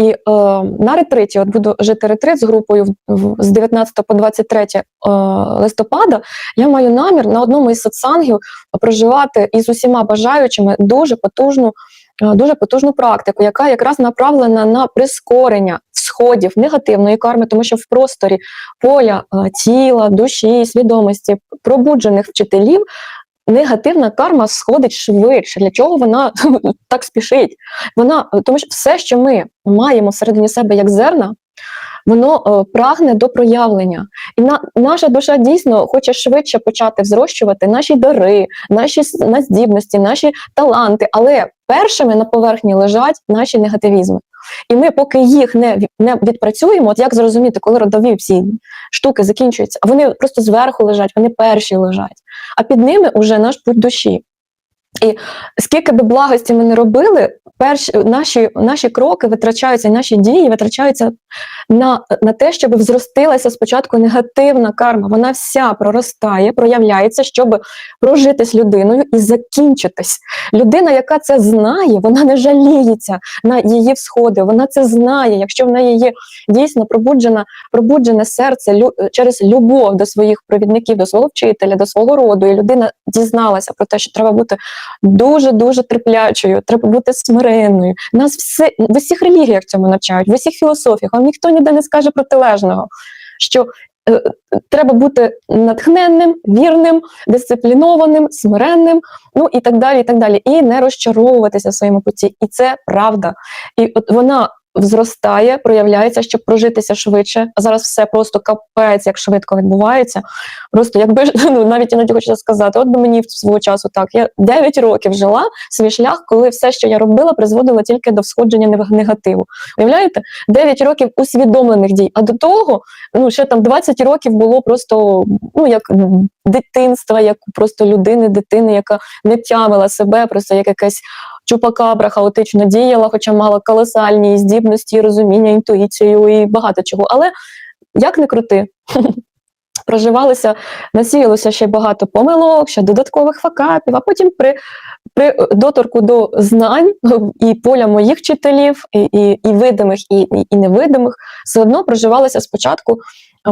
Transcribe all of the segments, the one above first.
І е, на ретриті, от буду жити ретрит з групою з 19 по 23 е, листопада. Я маю намір на одному із сатсангів проживати із усіма бажаючими дуже потужну, е, дуже потужну практику, яка якраз направлена на прискорення сходів негативної карми, тому що в просторі поля е, тіла, душі, свідомості пробуджених вчителів. Негативна карма сходить швидше. Для чого вона так спішить? Вона тому, що все, що ми маємо всередині себе як зерна, воно е, прагне до проявлення. І на, наша душа дійсно хоче швидше почати взрощувати наші дари, наші здібності, наші таланти. Але першими на поверхні лежать наші негативізми. І ми, поки їх не, не відпрацюємо, от як зрозуміти, коли родові всі штуки закінчуються, а вони просто зверху лежать, вони перші лежать, а під ними вже наш путь душі. І скільки би благості ми не робили, перші наші, наші кроки витрачаються, наші дії витрачаються на, на те, щоб взростилася спочатку негативна карма. Вона вся проростає, проявляється, щоб прожитись людиною і закінчитись. Людина, яка це знає, вона не жаліється на її всходи. Вона це знає. Якщо в неї є дійсно пробуджена, пробуджене серце лю, через любов до своїх провідників, до свого вчителя, до свого роду, і людина дізналася про те, що треба бути дуже дуже терплячою, треба бути смиренною. Нас все в усіх релігіях цьому навчають, в усіх філософіях. Вам ніхто ніде не скаже протилежного. Що е, треба бути натхненним, вірним, дисциплінованим, смиренним, ну і так далі, і так далі, і не розчаровуватися в своєму путі. І це правда. І от вона зростає, проявляється, щоб прожитися швидше. А зараз все просто капець, як швидко відбувається. Просто якби ну навіть іноді хочу сказати, от би мені свого часу так. Я 9 років жила свій шлях, коли все, що я робила, призводило тільки до всходження негативу. Уявляєте? 9 років усвідомлених дій. А до того, ну ще там 20 років було просто ну як дитинства, як просто людини, дитини, яка не тямила себе, просто як якась чупакабра хаотично діяла, хоча мала колосальні здібності, розуміння, інтуїцію і багато чого. Але як не крути. Проживалося, насіялося ще багато помилок, ще додаткових факапів, а потім при, при доторку до знань і поля моїх вчителів, і, і, і видимих, і, і, невидимих, все одно проживалося спочатку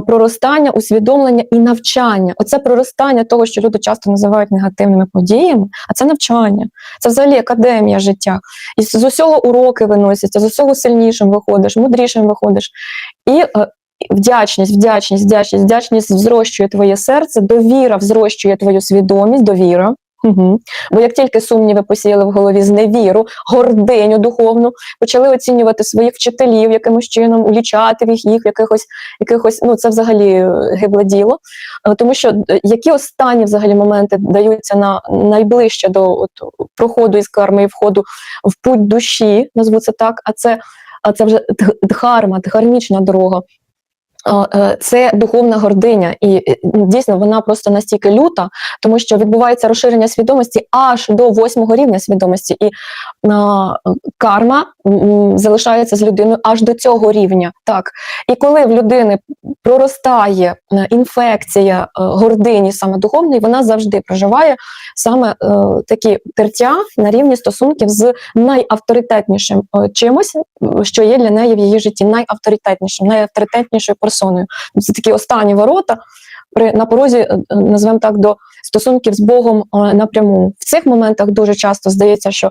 проростання, усвідомлення і навчання. Оце проростання того, що люди часто називають негативними подіями, а це навчання, це взагалі академія життя. І з з усього уроки виносяться, з усього сильнішим виходиш, мудрішим виходиш. І е, Вдячність, вдячність, вдячність, вдячність взрощує твоє серце, довіра взрощує твою свідомість, довіра. Угу. Бо як тільки сумніви посіяли в голові зневіру, гординю духовну, почали оцінювати своїх вчителів якимось чином, улічати їх, їх якихось, якихось, ну це взагалі е, гибле діло. Е, Тому що е, які останні взагалі моменти даються на найближче до от, проходу із карми і входу в путь душі, назву це так, а це, а це вже дх- дхарма, дхармічна дорога. А, е, Це духовна гординя, і е, дійсно вона просто настільки люта, тому що відбувається розширення свідомості аж до восьмого рівня свідомості, і карма залишається з людиною аж до цього рівня. Так, і коли в людини проростає е, інфекція е, гордині саме духовної, вона завжди проживає саме е, такі тертя на рівні стосунків з найавторитетнішим е, чимось, е, що є для неї в її житті, найавторитетнішим, найавторитетнішою персоною. Це такі останні ворота при на порозі, е, е, назвемо так, до стосунків з Богом е, напряму. В цих моментах дуже часто здається, що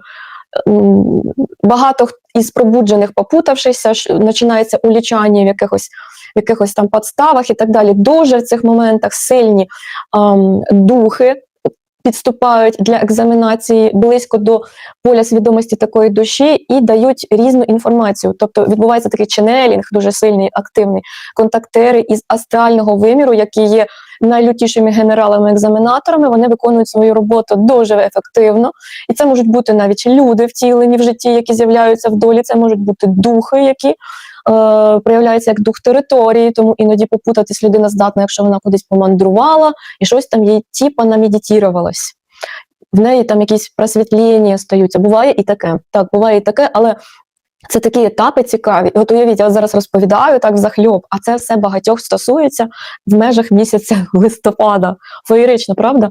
багато хт- із пробуджених, попутавшися, починається улічання в якихось. В якихось там подставах і так далі. Дуже в цих моментах сильні ем, духи підступають для екзаменації близько до поля свідомості такої душі і дають різну інформацію. Тобто відбувається такий ченелінг, дуже сильний, активний, контактери із астрального виміру, які є найлютішими генералами-екзаменаторами. Вони виконують свою роботу дуже ефективно. І це можуть бути навіть люди втілені в житті, які з'являються в долі. Це можуть бути духи, які. е, Проявляється як дух території, тому іноді попутатись людина здатна, якщо вона кудись помандрувала і щось там їй типа намедитірувалось. В неї там якісь просвітлення стаються. Буває і таке. Так, буває і таке, але це такі етапи цікаві. От уявіть, я зараз розповідаю так захльоп, а це все багатьох стосується в межах місяця листопада. Феєрично, правда?